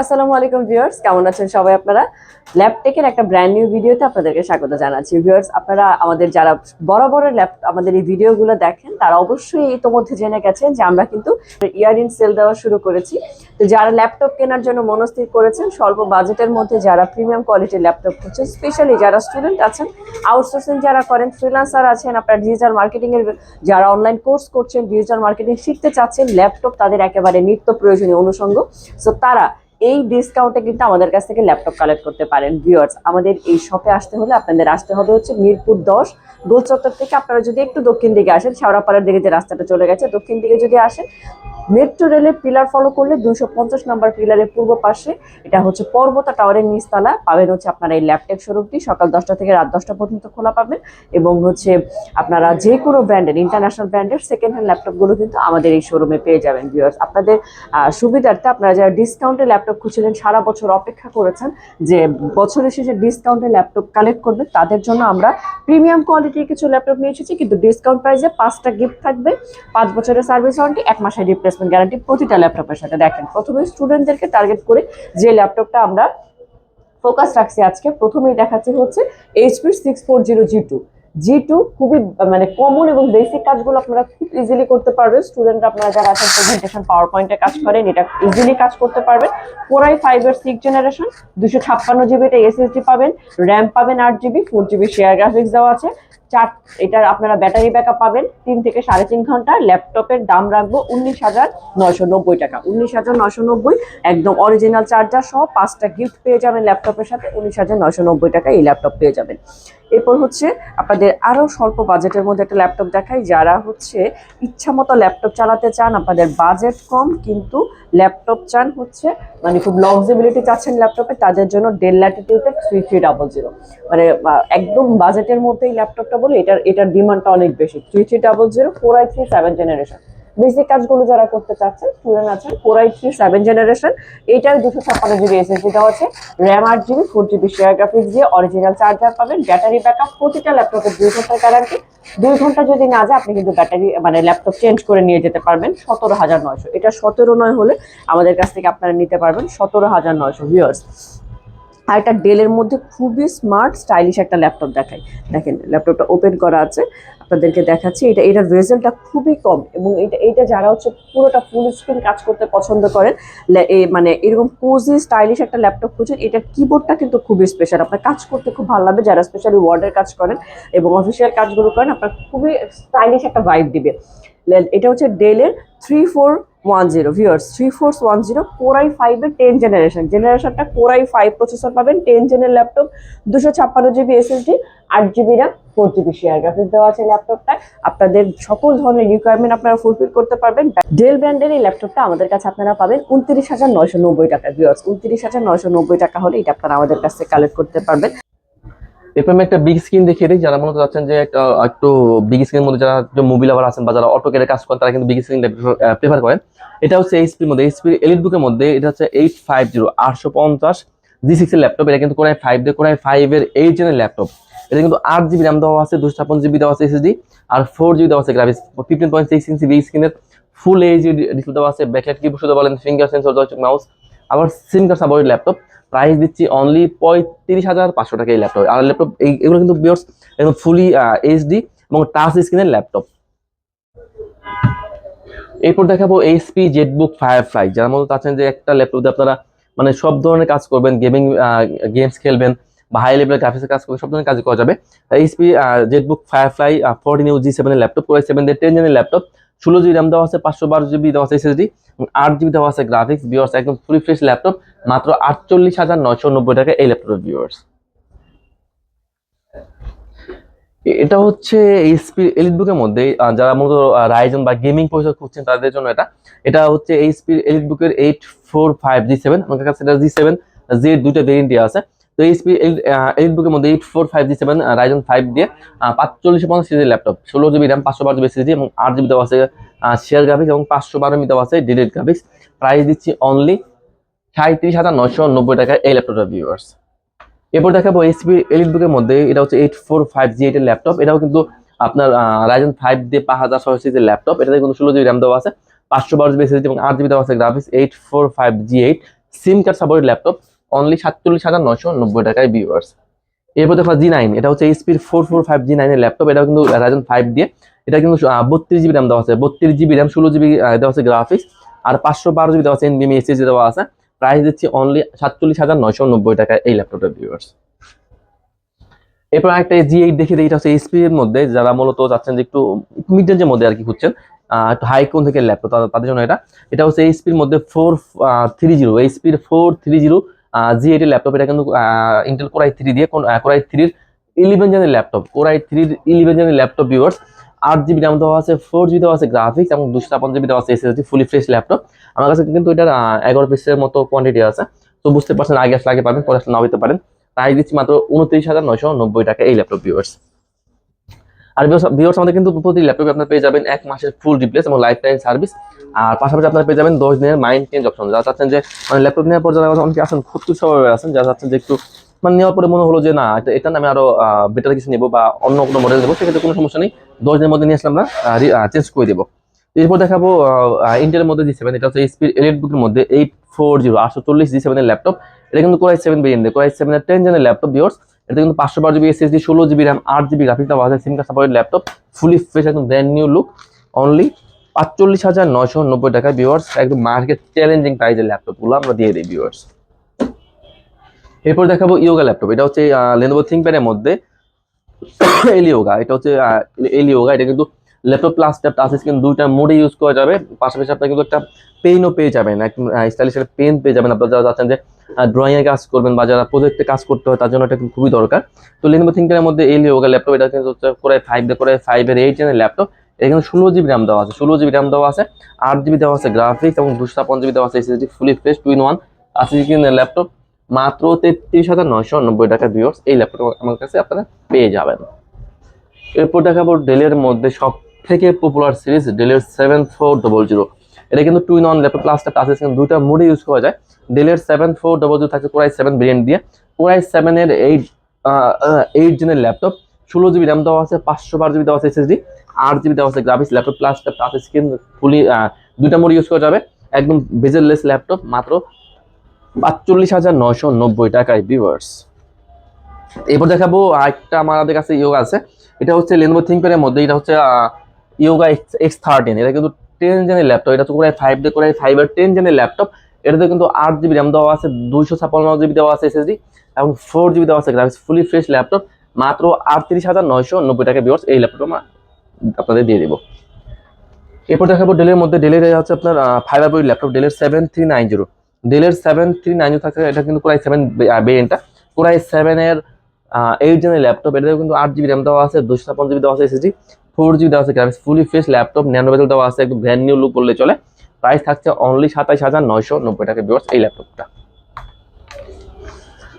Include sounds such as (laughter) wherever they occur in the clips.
আসসালামু আলাইকুম ভিউয়ার্স, কেমন আছেন সবাই আপনারা? ল্যাপটেকের একটা ব্র্যান্ড নিউ ভিডিওতে আপনাদেরকে স্বাগত জানাচ্ছি। ভিউয়ার্স, আপনারা আমাদের যারা বরাবরের ল্যাপ আমাদের এই ভিডিওগুলো দেখেন, তারা অবশ্যই ইতোমধ্যে জেনে গেছেন যে আমরা কিন্তু ইয়ারিং সেল দেওয়া শুরু করেছি। তো যারা ল্যাপটপ কেনার জন্য মনস্থির করেছেন, স্বল্প বাজেটের মধ্যে যারা প্রিমিয়াম কোয়ালিটির ল্যাপটপ খুঁজছেন স্পেশালি যারা স্টুডেন্ট আছেন আউটসোর্সিং যারা করেন ফ্রিল্যান্সার আছেন, আপনার ডিজিটাল মার্কেটিং এর যারা অনলাইন কোর্স করছেন ডিজিটাল মার্কেটিং শিখতে চাচ্ছেন ল্যাপটপ তাদের একেবারে নিত্য প্রয়োজনীয় অনুষঙ্গ। সো তারা এই ডিসকাউন্টে কিন্তু আমাদের কাছ থেকে ল্যাপটপ কালেক্ট করতে পারেন ভিউয়ার্স আমাদের এই শপে আসতে হলে আপনাদের আসতে হবে হচ্ছে মিরপুর দশ গোল চত্বর থেকে আপনারা যদি একটু দক্ষিণ দিকে আসেন, শেওড়াপাড়ার দিকে যে রাস্তাটা চলে গেছে, দক্ষিণ দিকে যদি আসেন মেট্রো রেলের পিলার ফলো করলে দুশো পঞ্চাশ নম্বর পিলারের পূর্ব পাশে এটা হচ্ছে পর্বতা টাওয়ারের নিচতলা, পাবেন হচ্ছে আপনারা এই ল্যাপটপ শোরুমটি সকাল দশটা থেকে রাত দশটা পর্যন্ত খোলা পাবেন এবং হচ্ছে আপনারা যে কোনো ব্র্যান্ডের ইন্টারন্যাশনাল ব্র্যান্ডের সেকেন্ড হ্যান্ড ল্যাপটপগুলো কিন্তু আমাদের এই শোরুমে পেয়ে যাবেন ভিউয়ার্স আপনাদের সুবিধার্থে আপনারা যারা ডিসকাউন্টে ল্যাপটপ খুঁজছিলেন সারা বছর অপেক্ষা করেছেন যে বছরের শেষে ডিসকাউন্টে ল্যাপটপ কালেক্ট করবে। তাদের জন্য আমরা প্রিমিয়াম কোয়ালিটির কিছু ল্যাপটপ নিয়ে এসেছি, কিন্তু ডিসকাউন্ট প্রাইসে পাঁচটা গিফট থাকবে। পাঁচ বছরের সার্ভিস ওয়ারেন্টি এক মাসের রিপ্লেসমেন্ট গ্যারান্টি প্রতিটা ল্যাপটপের সাথে। দেখেন, প্রথমে স্টুডেন্টদেরকে টার্গেট করে যে ল্যাপটপটা আমরা ফোকাস রাখছি আজকে, প্রথমেই দেখাচ্ছি হচ্ছে HP six four zero G two G two খুবই মানে কমন এবং বেসিক কাজগুলো আপনারা খুব ইজিলি করতে পারবেন। স্টুডেন্টরা আপনারা যারা আছেন প্রেজেন্টেশন পাওয়ার পয়েন্টে কাজ করেন, এটা ইজিলি কাজ করতে পারবেন। কোরাই ফাইভ এর সিক্স জেনারেশন দুশো ছাপ্পান্ন জিবি এটা এসএসডি পাবেন র্যাম পাবেন আট GB four GB share graphics দেওয়া আছে। চার এটার আপনারা ব্যাটারি ব্যাকআপ পাবেন, তিন থেকে সাড়ে তিন ঘণ্টা। ল্যাপটপের দাম রাখব উনিশ হাজার নয়শো নব্বই টাকা। উনিশ হাজার নয়শো নব্বই, একদম অরিজিনাল চার্জার সহ পাঁচটা গিফট পেয়ে যাবেন ল্যাপটপের সাথে। উনিশ হাজার নয়শো নব্বই টাকা এই ল্যাপটপ পেয়ে যাবেন। এরপর হচ্ছে আপনাদের আরও স্বল্প বাজেটের মধ্যে একটা ল্যাপটপ দেখাই, যারা হচ্ছে ইচ্ছা মতো ল্যাপটপ চালাতে চান, আপনাদের বাজেট কম, কিন্তু ল্যাপটপ চান হচ্ছে মানে খুব লক্সিবিলিটি চাচ্ছেন ল্যাপটপে তাদের জন্য ডেল ল্যাটিটিউডের থ্রি থ্রি ডাবল জিরো মানে একদম বাজেটের মধ্যেই ল্যাপটপটা বলে, এটার এটার ডিমান্ডটা অনেক বেশি। Three three double zero four I three seven generation basic কাজগুলো যারা করতে চাচ্ছেন স্টুডেন্ট আছেন four I three seven generation এইটার দুশো ছাপ্পান্ন জিবি এসএসডি দেওয়া আছে র্যাম আট GB four GB share graphics দিয়ে অরিজিনাল চার্জার পাবেন ব্যাটারি ব্যাকআপ প্রতিটা ল্যাপটপের দুই ঘণ্টার গ্যারান্টি দুই ঘণ্টা যদি না যায়, আপনি কিন্তু ব্যাটারি মানে ল্যাপটপ চেঞ্জ করে নিয়ে যেতে পারবেন, সতেরো হাজার নয়শো। এটা সতেরো নয় হলে আমাদের কাছ থেকে আপনারা নিতে পারবেন সতেরো হাজার নয়শো ভিউয়ার্স আর একটা ডেলের মধ্যে খুবই স্মার্ট স্টাইলিশ একটা ল্যাপটপ দেখাই। দেখেন ল্যাপটপটা ওপেন করা আছে। আপনাদেরকে দেখাচ্ছি, এটা এটার রেজাল্টটা খুবই কম এবং এটা এটা যারা হচ্ছে পুরোটা ফুল স্ক্রিন কাজ করতে পছন্দ করেন মানে এরকম কোজি স্টাইলিশ একটা ল্যাপটপ খুঁজেন এটার কিবোর্ডটা কিন্তু খুবই স্পেশাল আপনার কাজ করতে খুব ভালো লাগবে, যারা স্পেশালি ওয়ার্ডের কাজ করেন এবং অফিসিয়াল কাজগুলো করেন, আপনার খুবই স্টাইলিশ একটা ভাইব দিবে। এটা হচ্ছে ডেলের three four one zero viewers three four one zero core i ফাইভের টেন জেনারেশন জেনারেশনটা কোরাই ফাইভ প্রসেসর পাবেন টেন জেনের ল্যাপটপ দুশো ছাপ্পান্ন জিবি এসএসডি আট GB RAM four GB share graphics দেওয়া আছে ল্যাপটপটায় আপনাদের সকল ধরনের রিকোয়ারমেন্ট আপনারা ফুলফিল করতে পারবেন। ডেল ব্র্যান্ডের এই ল্যাপটপটা আমাদের কাছে আপনারা পাবেন উনত্রিশ হাজার নয়শো নব্বই টাকা ভিউয়ার্স উনত্রিশ হাজার নয়শো নব্বই টাকা হলে এটা আপনারা আমাদের কাছ থেকে কালেক্ট করতে পারবেন। এরপর আমি একটা বিগ স্ক্রিন দেখিয়ে দিই, যারা মূলত চাচ্ছেন যে একটা, একটু বিগ স্ক্রিনের মধ্যে যারা মুভি লাভার আছেন বা যারা অটো কেটে কাজ করেন, তারা কিন্তু বিগ স্ক্রিন প্রেফার করেন। এটা হচ্ছে এইচপির মধ্যে এইচপির এলিট বুকের মধ্যে, এটা হচ্ছে এইট ফাইভ জিরো আটশো পঞ্চাশ জি সিক্সের ল্যাপটপ এটা কিন্তু কোরাই ফাইভ দিয়ে কোরাই ফাইভের এইট জেনের ল্যাপটপ এটা কিন্তু আট জিবি র্যাম দেওয়া আছে, দুশো ছাপ্পান্ন জিবি দেওয়া আছে এসএসডি আর ফোর জিবি দেওয়া আছে graphics fifteen point six inch big স্ক্রিনের ফুল এইচডি ডিসপ্লে দেওয়া আছে ব্যাকলাইট কিবোর্ড শুধু বলেন ফিঙ্গার সেন্সর জয়স্টিক মাউস আবার SIM card supported laptop price দিচ্ছি অনলি পঁয়ত্রিশ হাজার পাঁচশো টাকা এই ল্যাপটপ আর ল্যাপটপ এগুলো কিন্তু বিয়ার্স একদম ফুলি এইচডি এবং টাচ স্ক্রিনের ল্যাপটপ এরপর দেখাবো এইচপি জেটবুক ফায়ারফ্লাই যার মধ্যে চাচ্ছেন যে একটা ল্যাপটপ দিয়ে আপনারা মানে সব ধরনের কাজ করবেন গেমিং গেমস খেলবেন বা হাই লেভেলের গ্রাফিক্সের কাজ করবেন, সব ধরনের কাজ করা যাবে। HP ZBook Firefly fourteen U G সেভেনের ল্যাপটপ করে সেভেন দিয়ে টেন জেনের ল্যাপটপ ষোলো জিবি র্যাম দেওয়া আছে, পাঁচশো বারো জিবি দেওয়া আছে এসএসডি আট জিবি দেওয়া আছে গ্রাফিক্স ভিউয়ার্স একদম ফুলি ফ্রেশ ল্যাপটপ মাত্র আটচল্লিশ হাজার নয়শো নব্বই টাকা এই ল্যাপটপের ভিউয়ার্স এটা হচ্ছে এইচপি এলিট বুকের মধ্যে যারা মূলত রাইজন বা গেমিং পরিষদ খুঁজছেন তাদের জন্য এটা। এটা হচ্ছে এইচপি এলিট বুকের eight four five G seven আমাদের কাছে এটা জি সেভেন জি দুইটা ভেরিয়েন্টই আছে। তো এইচপি এলিট বুকের মধ্যে eight four five G seven Ryzen five দিয়ে পাঁচচল্লিশ পঞ্চাশ সিজির ল্যাপটপ ষোলো জিবি র্যাম পাঁচশো বারো জিবি সিজি এবং আট জিবি দেওয়া আছে শেয়ার গ্রাফিক্স এবং পাঁচশো বারো মি দেওয়া আছে ডিডেড গ্রাফিক্স প্রাইস দিচ্ছি অনলি সাঁত্রিশ হাজার নয়শো নব্বই টাকা এই ল্যাপটপটা ভিউয়ার্স এরপর দেখাবো এইচপি এলিট বুকের মধ্যে, এটা হচ্ছে এইট ফোর ফাইভ জি এইটের ল্যাপটপ এটাও কিন্তু আপনার রাইজন ফাইভ দিয়ে পাঁচ হাজার ছয়শো সিজির ল্যাপটপ এটাতে কিন্তু ষোলো জিবি র্যাম দেওয়া আছে, পাঁচশো বারো জিবি এসএসডি এবং আট জিবি দেওয়া আছে graphics eight four five G eight SIM card supported laptop only সাতচল্লিশ হাজার নয়শো নব্বই টাকায় ভিউয়ার্স এরপর দেখো জি নাইন এটা হচ্ছে এইচপির ফোর ফোর ফাইভ জি নাইনের ল্যাপটপ এটা কিন্তু রাজন ফাইভ দিয়ে। এটা কিন্তু বত্রিশ জিবি র্যাম দেওয়া আছে। বত্রিশ জিবি র্যাম ষোলো জিবি দেওয়া আছে গ্রাফিক্স আর পাঁচশো বারো জিবি দেওয়া আছে এনবিএম এসএসডি দেওয়া আছে। প্রাইস দিচ্ছি অনলি সাতচল্লিশ হাজার নয়শো নব্বই টাকা এই ল্যাপটপের ভিউয়ার্স এরপর একটা জি এইট দেখে এটা হচ্ছে এইচপি এর মধ্যে, যারা মূলত চাচ্ছেন যে একটু মিড রেঞ্জের মধ্যে আর কি খুঁজছেন একটু হাই কোন থেকে ল্যাপটপ তাদের জন্য এটা। এটা হচ্ছে এইচপির মধ্যে ফোর থ্রি জিরো এইচপির ফোর থ্রি জিরো জি এটি ল্যাপটপ এটা কিন্তু ইন্টেল কোরাই থ্রি দিয়ে কোন কোরাই থ্রির ইলেভেন জেনের ল্যাপটপ কোরাই থ্রির ইলেভেন জেনের ল্যাপটপ ভিউয়ার্স আট জিবি র্যাম দেওয়া আছে ফোর জিবি দেওয়া আছে গ্রাফিক্স এবং দুশো ছাপান জিবি দেওয়া আছে এসএসডি ফুলি ফ্রেশ ল্যাপটপ আমার কাছে কিন্তু এটার এগারো পিসের মতো কোয়ান্টিটি আছে। তো বুঝতে পারছেন, আগে আসলে আগে পাবেন, পরে আসলে নাও পারেন। প্রাইস দিচ্ছি মাত্র উনত্রিশ হাজার নয়শো নব্বই টাকা এই ল্যাপটপ ভিউয়ার্স আর ভিউয়ার্স আমাদের কিন্তু প্রতি ল্যাপটপে আপনার পেয়ে যাবেন এক মাসের ফুল রিপ্লেস এবং লাইফ টাইম সার্ভিস আর পাশাপাশি আপনারা পেয়ে যাবেন দশ দিনের মাইন্ড চেঞ্জ অপশন যারা চাচ্ছেন যে মানে ল্যাপটপ নেওয়ার পর যারা অনেকে আছেন খুব স্বভাবে আছেন, যারা চাচ্ছেন যে একটু মানে নেওয়ার পরে মনে হলো যে, না, এটা- আমি আরও বেটার কিছু নেব বা অন্য কোনো মডেল নেব, সেক্ষেত্রে কোনো সমস্যা নেই। দশ দিনের মধ্যে নিয়ে আসলে আমরা চেঞ্জ করে দেবো। এরপর দেখাবো ইন্টেলের মধ্যে জি সেভেন এটা হচ্ছে স্পিড এলিট বুকের মধ্যে এইট ফোর জিরো আটশো চল্লিশ জি সেভেনের ল্যাপটপ এটা কিন্তু core i seven variant core i সেভেনের টেন জেনের ল্যাপটপ বিয়ার্স এটা কিন্তু পাঁচশো বারো জিবি এসএসডি, ষোলো জিবি র্যাম আট জিবি গ্রাফিক্স পাওয়া যায় SIM card supported laptop fully fresh একদম ব্র্যান্ড নিউ লুক অনলি পাঁচচল্লিশ হাজার নয়শো নব্বই টাকায় ভিউয়ার্স একদম মার্কেট চ্যালেঞ্জিং প্রাইজের ল্যাপটপগুলো আমরা দিয়ে দিই ভিউয়ার্স এরপর দেখাবো ইয়োগা ল্যাপটপ এটা হচ্ছে লেনোভো থিঙ্কপ্যাডের মধ্যে (coughs) এলিওগা এটা হচ্ছে এলিওগা এটা কিন্তু ল্যাপটপ প্লাস টাচ স্ক্রিন দুইটা মোডে ইউজ করা যাবে। পাশাপাশি আপনার কিন্তু একটা পেনও পেয়ে যাবেন একদম পেন পেয়ে যাবেন। আপনারা যারা চাচ্ছেন যে ড্রয়িং এ কাজ করবেন বা যারা প্রজেক্টে কাজ করতে হয়, তার জন্য এটা খুবই দরকার। তো লেনোভো থিঙ্কপ্যাডের মধ্যে এলিওগা ল্যাপটপ এটা কিন্তু হচ্ছে করে ফাইভ করে ফাইভ এর এইট জেনের ল্যাপটপ এখানে ষোলো জিবি র্যাম দেওয়া আছে, ষোলো জিবি র্যাম দেওয়া আছে, আট জিবি দেওয়া আছে গ্রাফিক্স এবং দুশো ছাপ্পান্ন জিবি দেওয়া আছে SSD fully fresh two one আশি স্ক্রিনের ল্যাপটপ মাত্র তেত্রিশ হাজার নয়শো নব্বই টাকা ভিউয়ার্স এই ল্যাপটপ আমার কাছে আপনারা পেয়ে যাবেন। এরপর দেখাবো ডেলের মধ্যে সব থেকে পপুলার সিরিজ ডেলের সেভেন ফোর ডবল জিরো এটা কিন্তু টু ইন ওয়ান ল্যাপটপ প্লাসটা টাচ স্ক্রিন দুইটা মোডে ইউজ করা যায়। ডেলের সেভেন ফোর ডবল জিরো থাকে কোরাই সেভেন ভেরিয়েন্ট দিয়ে। কোরাই সেভেনের এইট এইট জেনের ল্যাপটপ ষোলো জিবি র্যাম দেওয়া আছে, পাঁচশো বারো জিবি দেওয়া আছে এসএসডি আট জিবি দেওয়া আছে গ্রাফিক্স ল্যাপটপ প্লাসটা টাচ স্ক্রিন ফুলি দুইটা মোড ইউজ করা যাবে। একদম বেজেললেস ল্যাপটপ মাত্র পাঁচচল্লিশ হাজার নয়শো নব্বই টাকায় ভিউয়ার্স এরপর দেখাবো আরেকটা আমাদের কাছে ইয়োগ আছে। এটা হচ্ছে লেনোভো থিঙ্কপ্যাডের মধ্যে, এটা হচ্ছে ইয়োগা এক্স থার্টিন এটা কিন্তু টেন জেনের ল্যাপটপ এটা তো করে ফাইভ দিয়ে করে ফাইভ এর টেন জেনের ল্যাপটপ এটাতে কিন্তু আট জিবি র্যাম দেওয়া আছে, দুইশো ছাপ্পান্ন জিবি দেওয়া আছে এসএসডি এবং ফোর জিবি দেওয়া আছে গ্রাফিক্স ফুলি ফ্রেশ ল্যাপটপ মাত্র আটত্রিশ হাজার নয়শো নব্বই টাকা ভিউয়ার্স এই ল্যাপটপ আমরা আপনাদের দিয়ে দেবো। এরপর দেখাবো ডেলের মধ্যে ডেলের হচ্ছে আপনার ফাইবার বই ল্যাপটপ ডেলের সেভেন থ্রি নাইন জিরো ডেলের সেভেন থ্রি নাইন জিরো থাকে, এটা কিন্তু কোরাই সেভেন ভেরিয়েন্টটা কোরাই সেভেনের এইট জেনের ল্যাপটপ এটাতেও কিন্তু আট জিবি র্যাম দেওয়া আছে দুশো ছাপ্পান্ন জিবি দেওয়া আছে এসএসডি ফোর জিবি দেওয়া আছে fully fresh laptop nano bezel দেওয়া আছে, একদম ব্র্যান্ড নিউ লুক বললে চলে। প্রাইস থাকছে অনলি সাতাইশ হাজার নয়শো নব্বই টাকা ভিউয়ার্স এই ল্যাপটপটা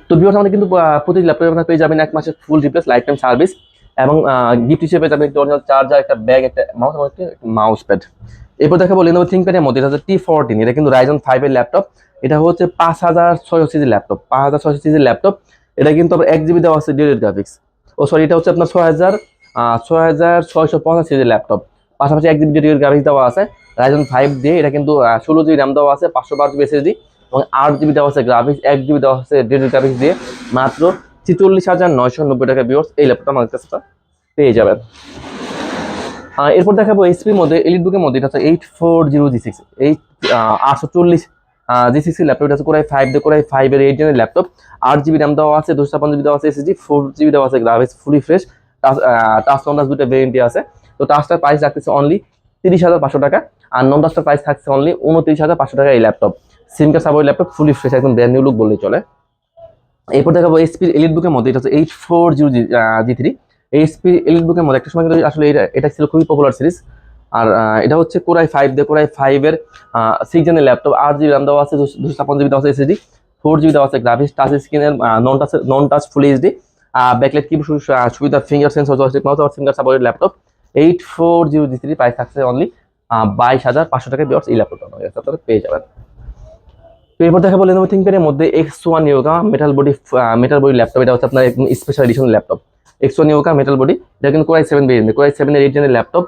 তো ভিউয়ার্স আমাদের কিন্তু প্রতি ল্যাপটপে আপনার পেয়ে যাবেন এক মাসের full replace life time service এবং গিফট হিসেবে যাবেন একটা অরিজিনাল চার্জার একটা ব্যাগ একটা মাউস এবং একটা মাউস প্যাড এরপর দেখাবো লেনোভো থিঙ্কপ্যাডের মধ্যে, এটা হচ্ছে টি ফোরটিন এটা কিন্তু রাইজন ফাইভের ল্যাপটপ এটা হচ্ছে পাঁচ হাজার ছয়শো সিজির ল্যাপটপ পাঁচ হাজার ছয়শো সিজির ল্যাপটপ এটা কিন্তু আবার এক জিবি দেওয়া আছে ডিলেট গ্রাফিক্স ও সরি এটা হচ্ছে আপনার ছয় হাজার ছয় হাজার ছয়শো পঞ্চাশ ল্যাপটপ পাশাপাশি এক জিবি ডিলেট গ্রাফিক্স দেওয়া আছে রাইজন ফাইভ দিয়ে এটা কিন্তু ষোলো জিবি র্যাম দেওয়া আছে, পাঁচশো বারো জিবি এসএসডি এবং আট জিবি দেওয়া আছে গ্রাফিক্স এক জিবি দেওয়া আছে ডিলেট গ্রাফিক্স দিয়ে। মাত্র ছিচল্লিশ হাজার নয়শো নব্বই টাকা বিয়র্স এই ল্যাপটপটা আমার কাছে পেয়ে যাবেন। এরপর দেখাবো এইচপির মধ্যে এলিট বুকের মধ্যে, এটা হচ্ছে eight four zero G six eight আটশো চল্লিশ জি সিক্স ল্যাপটপ এটা হচ্ছে কোরাই ফাইভ দিয়ে কোরাই ফাইভ এর এইট জেনের ল্যাপটপ আট জিবি র্যাম দেওয়া আছে, দুশো ছাপ্পান্ন জিবি দেওয়া আছে এসএসডি ফোর জিবি দেওয়া আছে graphics fully fresh touch non touch দুটো ভেরিয়েন্টই আছে। তো টাচটার প্রাইস রাখতেছে অনলি তিরিশ হাজার পাঁচশো টাকা, আর নন টাচটার প্রাইস থাকছে অনলি উনত্রিশ হাজার পাঁচশো টাকা এই laptop SIM card support laptop fully fresh একদম ব্র্যান্ড নিউ লুক বললেই চলে। এরপর দেখাবো এইচপির এলিট বুকের মধ্যে, এটা হচ্ছে eight four zero G three HP Elite বুকের মধ্যে একটা সময় কিন্তু আসলে এটা এটা ছিল খুবই পপুলার সিরিজ আর এটা হচ্ছে কোরাই ফাইভ দিয়ে কোরাই ফাইভের সিক্স জেনের ল্যাপটপ আট জিবি র্যাম দেওয়া আছে, দুশো ছাপ্পান্ন জিবি দেওয়া আছে এসএসডি ফোর জিবি দেওয়া আছে গ্রাফিক্স টাচ স্ক্রিনের non touch non touch full HD backlight কি সুবিধা finger sensor finger supported laptop eight four zero G three price থাকছে অনলি বাইশ হাজার পাঁচশো টাকা বিয়ার্স এই ল্যাপটপটা আপনারা পেয়ে যাবেন। তো এরপর দেখা বলে নেব থিঙ্কপ্যাডের মধ্যে X one Yoga metal body metal body laptop এটা হচ্ছে আপনার special edition laptop X one Yoga metal body এটা কিন্তু core i seven variant core i seven eight জেনের laptop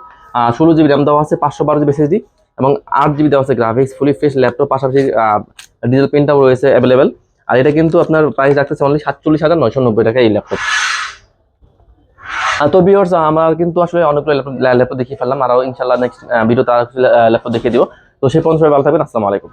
ষোলো জিবি র্যাম দেওয়া আছে, পাঁচশো বারো জিবি এসএসডি এবং আট জিবি দেওয়া আছে গ্রাফিক্স ফুলি ফ্রেশ ল্যাপটপ পাশাপাশি ডিজিটাল পেনটাও রয়েছে অ্যাভেলেবেল আর এটা কিন্তু আপনার প্রাইস রাখতেছে অনলি সাতচল্লিশ হাজার নয়শো নব্বই টাকা এই ল্যাপটপ তো ভিউয়ার্স আমরা কিন্তু আসলে অনেকগুলো ল্যাপটপ দেখিয়ে ফেললাম। আরও ইনশাল্লাহ নেক্সট ভিডিওতে ল্যাপটপ দেখিয়ে দিব। তো সেই পর্যন্ত ভালো থাকবেন। আসসালামু আলাইকুম।